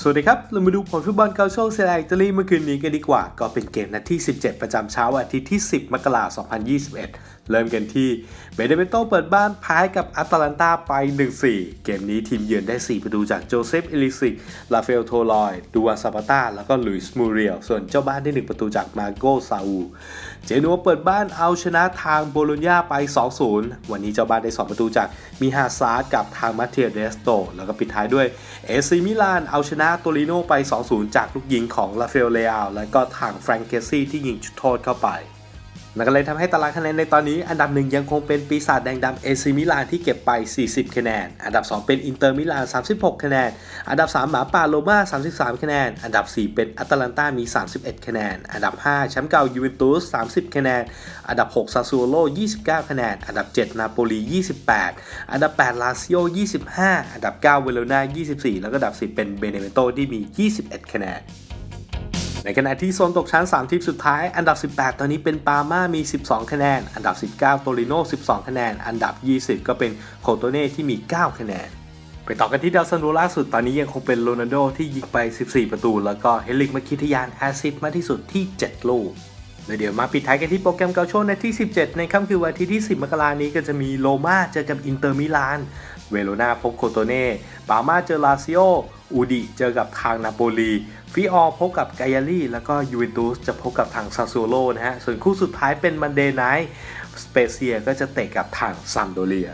สวัสดีครับ เรามาดูผลฟุตบอลเกาโชเซเรียอิตาลีเมื่อคืนนี้กันดีกว่า ก็เป็นเกมนัดที่ 17 ประจำเช้าวันอาทิตย์ที่ 10 มกราคม 2021 เริ่มกันที่เบเดเมโตเปิดบ้านแพ้กับอัตแลนตาไป 1-4 เกมนี้ทีมเยือนได้ 4 ประตูจากโจเซฟเอลิซิก ลาเฟลโทลอย ดูวาซาปาตา แล้วก็ลุยส์มูเรียล ส่วนเจ้าบ้านได้ 1 ประตูจากมาโกซาอู เจนัวเปิดบ้านเอาชนะทางโบโลญญาไป 2-0 วันนี้เจ้าบ้านได้ 2 ประตูจากมิฮาซาร์กับทางมาเทียเดสโต แล้วก็ปิดท้ายด้วยเอซีมิลานเอาชนะโตริโนไป 2-0 จากลูกยิงของลาเฟลเลอาแล้วก็ทางแฟรงเกซี่ที่ยิงจุดโทษเข้าไป นั่นก็เลยทำให้ตารางคะแนนในตอนนี้ อันดับหนึ่งยังคงเป็นปีศาจแดงดำเอซีมิลานที่เก็บไป 40 คะแนน อันดับ 2 เป็นอินเตอร์มิลาน 36 คะแนน อันดับ 3 หมาป่าโรมา33 คะแนน อันดับ 4 เป็นอัตแลนตามี 31 คะแนน อันดับ 5 แชมป์เก่ายูเวนตุส 30 คะแนน อันดับ 6 ซาซูโล29 คะแนน อันดับ 7 นาโปลี 28 อันดับ 8 ลาซิโอ 25 อันดับ 9 เวโรนา 24 แล้วก็อันดับ 10 เป็นเบเนเวโตที่มี 21 คะแนน ในขณะที่โซนตกชั้น 3 ทีมสุดท้าย อันดับ 18 ตอนนี้เป็นปาร์มามี 12 คะแนน อันดับ 19 โตริโน 12 คะแนน อันดับ 20 ก็เป็นโคโตเน่ที่มี 9 คะแนน ไปต่อกันที่ดาวซันโดล่าสุดตอนนี้ยังคงเป็นโรนัลโดที่ยิงไป 14 ประตู แล้วก็เฮลิกมาคิทยานแอซิดมากที่สุดที่ 7 ลูกแล้วเดี๋ยวมาปิดท้ายกันที่โปรแกรมเกาโชในที่ 17 ในค่ำคือวันที่ที่ 10 มกรานี้ก็จะมีโรมาเจอกับอินเตอร์มิลาน เวโรนาพบโคโตเน่ ปามาเจอลาซิโอ อูดิเจอกับทางนาโปลีฟิออร์พบกับไกยารี่แล้วก็ยูเวนตุสจะพบกับทางซาซูโรนะฮะ ส่วนคู่สุดท้ายเป็นมันเดย์ไนท์สเปเซียก็จะเตะกับทางซัมโดเรีย